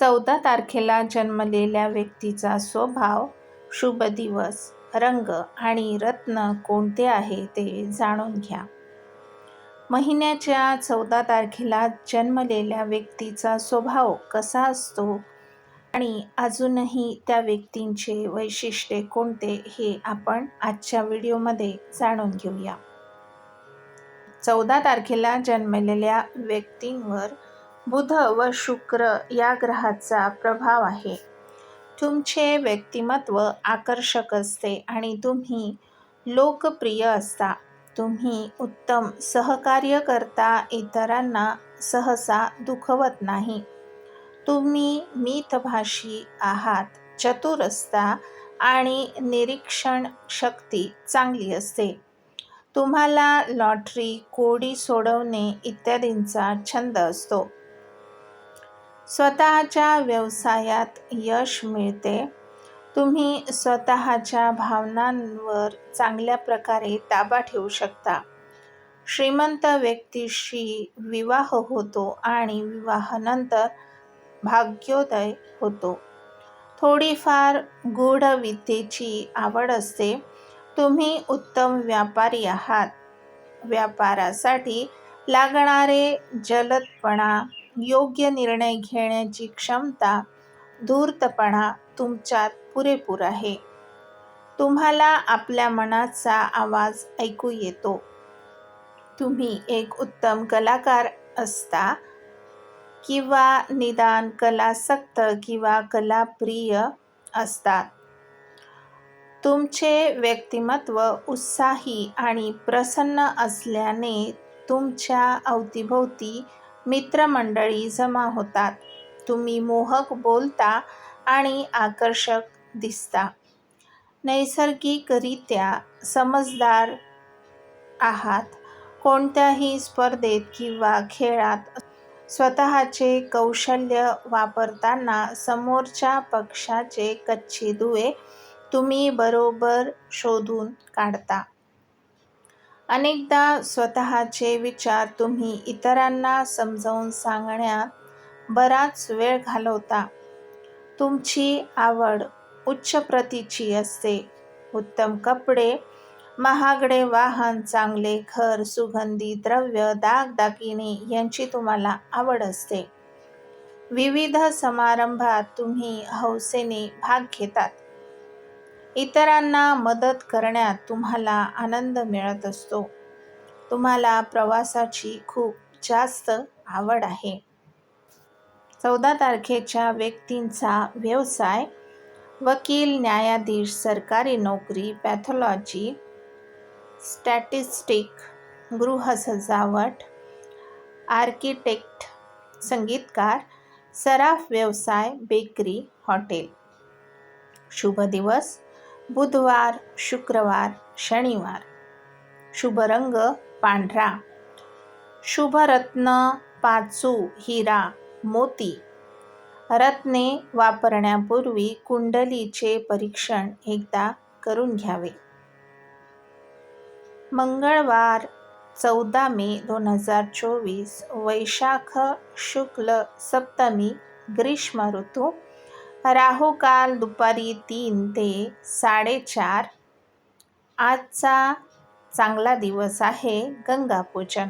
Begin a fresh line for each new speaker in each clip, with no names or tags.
चौदा तारखेला जन्मलेल्या व्यक्तीचा स्वभाव शुभ दिवस रंग आणि रत्न कोणते आहे ते जाणून घ्या. महिन्याच्या चौदा तारखेला जन्मलेल्या व्यक्तीचा स्वभाव कसा असतो आणि अजूनही त्या व्यक्तींचे वैशिष्ट्ये कोणते हे आपण आजच्या व्हिडिओमध्ये जाणून घेऊया. चौदा तारखेला जन्मलेल्या व्यक्तींवर बुध व शुक्र या ग्रहाचा प्रभाव आहे. तुमचे व्यक्तिमत्व आकर्षक असते आणि तुम्ही लोकप्रिय असता. तुम्ही उत्तम सहकार्य करता इतरांना सहसा दुखवत नाही. तुम्ही मितभाषी आहात चतुर असता आणि निरीक्षण शक्ती चांगली असते. तुम्हाला लॉटरी कोडी सोडवणे इत्यादींचा छंद असतो. स्वतःच्या व्यवसायात यश मिळते. तुम्ही स्वतःच्या भावनांवर चांगल्या प्रकारे ताबा ठेवू शकता. श्रीमंत व्यक्तीशी विवाह होतो आणि विवाहानंतर भाग्योदय होतो. थोडीफार गूढ विद्येची आवड असते. तुम्ही उत्तम व्यापारी आहात. व्यापारासाठी लागणारे जलदपणा योग्य निर्णय घेण्याची क्षमता धूर्तपणा तुमच्यात पुरेपूर आहे. तुम्हाला आपल्या मनाचा आवाज ऐकू येतो. तुम्ही एक उत्तम कलाकार असता किंवा निदान कलासक्त किंवा कलाप्रिय असतात. तुमचे व्यक्तिमत्व उत्साही आणि प्रसन्न असल्याने तुमच्या अवतीभोवती मित्रमंडळी जमा होतात. तुम्ही मोहक बोलता आणि आकर्षक दिसता. नैसर्गिकरित्या समजदार आहात. कोणत्याही स्पर्धेत किंवा खेळात स्वतःचे कौशल्य वापरताना समोरच्या पक्षाचे कच्चे दुवे तुम्ही बरोबर शोधून काढता. अनेकदा स्वतःचे विचार तुम्ही इतरांना समजावून सांगण्यात बराच वेळ घालवता. तुमची आवड उच्च प्रतीची असते. उत्तम कपडे महागडे वाहन चांगले घर सुगंधी द्रव्य दागदागिने यांची तुम्हाला आवड असते. विविध समारंभात तुम्ही हौसेने भाग घेतात. इतरांना मदत करण्यात तुम्हाला आनंद मिळत असतो. तुम्हाला प्रवासाची खूप जास्त आवड आहे. चौदा तारखेच्या व्यक्तींचा व्यवसाय वकील न्यायाधीश सरकारी नोकरी पॅथॉलॉजी स्टॅटिस्टिक गृहसजावट आर्किटेक्ट संगीतकार सराफ व्यवसाय बेकरी हॉटेल. शुभ दिवस. बुधवार शुक्रवार शनिवार. शुभ रंग पांढरा. शुभ रत्न पाचू हिरा मोती. रत्ने वापरण्यापूर्वी कुंडलीचे परीक्षण एकदा करून घ्यावे. मंगळवार चौदा मे दोन हजार चोवीस वैशाख शुक्ल सप्तमी ग्रीष्म ऋतू राहुकाल दुपारी तीन ते साडेचार. आजचा चांगला दिवस आहे गंगापूजन.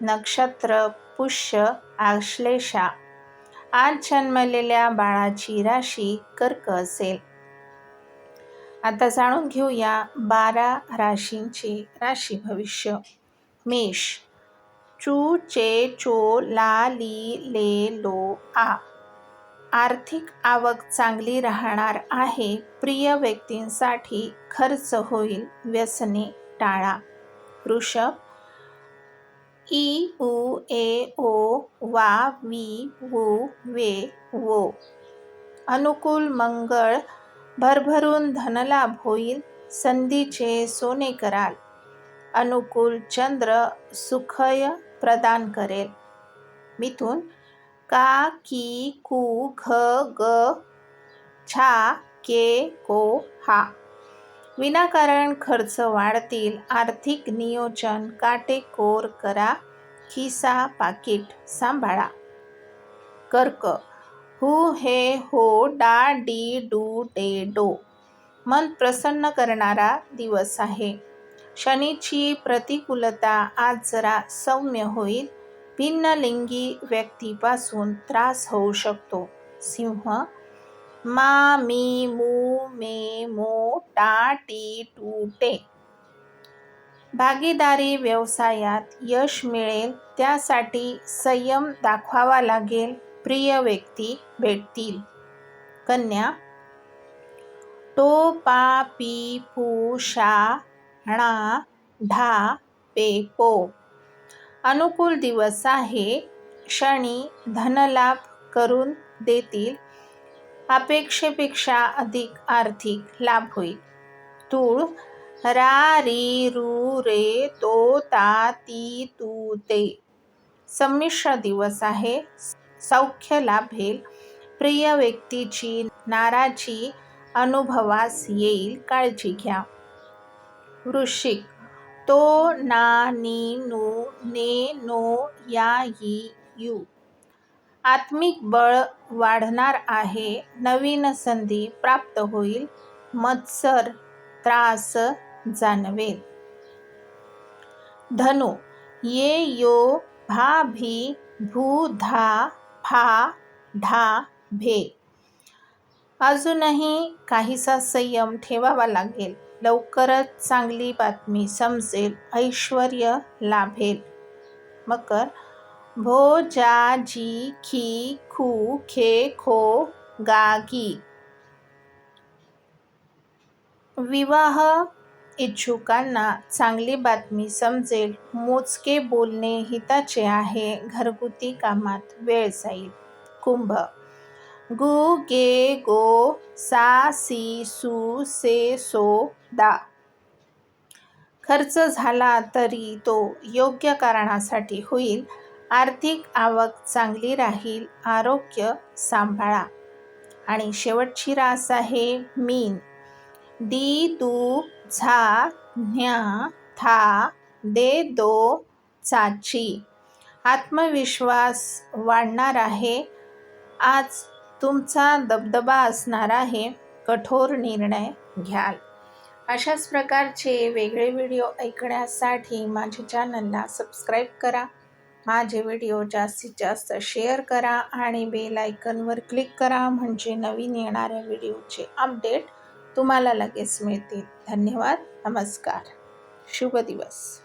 नक्षत्र पुष्य आश्लेषा. आज जन्मलेल्या बाळाची राशी कर्क असेल. आता जाणून घेऊया बारा राशींची राशी भविष्य. मेष. चू चे चो ला ली ले लो आ. आर्थिक आवक चांगली राहणार आहे प्रिय व्यक्तींसाठी खर्च होईल व्यसने टाळा. वृषभ ई उ ए ओ वा वी वू वे वो. अनुकूल मंगळ भरभरून धनलाभ होईल संधीचे सोने कराल. अनुकूल चंद्र सुखय प्रदान करेल. मिथून का की कू घ ग छा के को हा. विनाकारण खर्च वाढतील आर्थिक नियोजन काटेकोर करा खिसा पाकिट सांभाळा. कर्क हु हे हो डा डी डू डे डो. मन प्रसन्न करणारा दिवस आहे. शनीची प्रतिकूलता आज जरा सौम्य होईल भिन्नलिंगी व्यक्तीपासून त्रास होऊ शकतो. सिंह मा मी मू मे मो टा टी टू टे. भागीदारी व्यवसायात यश मिळेल त्यासाठी संयम दाखवावा लागेल प्रिय व्यक्ती भेटतील. कन्या टो पा पी पू शा णा ढा पे पो. अनुकूल दिवस आहे. शनी धनलाभ करून देतील. अपेक्षेपेक्षा अधिक आर्थिक लाभ होईल. तूळ रा री रू रे तो ता ती तू ते. संमिश्र दिवस आहे. सौख्य लाभेल प्रिय व्यक्तीची नाराजी अनुभवास येईल. काळजी घ्या. वृश्चिक तो ना नी नू ने नो या ही यू. आत्मिक बळ वाढणार आहे नवीन संधी प्राप्त होईल मत्सर त्रास जाणवेल. धनु ये यो भा भी भू धा फा ढा भे. अजूनही काहीसा संयम ठेवावा लागेल. लवकरच चांगली बातमी समजेल ऐश्वर लाभेल. मकर भो जा जी खी खू खे खो गागी. विवाह इच्छुकांना चांगली बातमी समजेल मोजके बोलणे हिताचे आहे घरगुती कामात वेळ जाईल. कुंभ गु गे गो सा सी सू से सो दा. खर्च झाला तरी तो योग्य कारणासाठी होईल. आर्थिक आवक चांगली राहील आरोग्य सांभाळा. आणि शेवटची रास आहे मीन. दी दू झा न्या था दे दो चाची. आत्मविश्वास वाढणार आहे. आज तुमचा दबदबा असणार आहे कठोर निर्णय घ्याल. अशाच प्रकारचे वेगळे व्हिडिओ ऐकण्यासाठी माझ्या चॅनलला सबस्क्राईब करा. माझे व्हिडिओ जास्तीत जास्त शेअर करा आणि बेल आयकनवर क्लिक करा म्हणजे नवीन येणाऱ्या व्हिडिओचे अपडेट तुम्हाला लगेच मिळतील. धन्यवाद. नमस्कार. शुभ दिवस.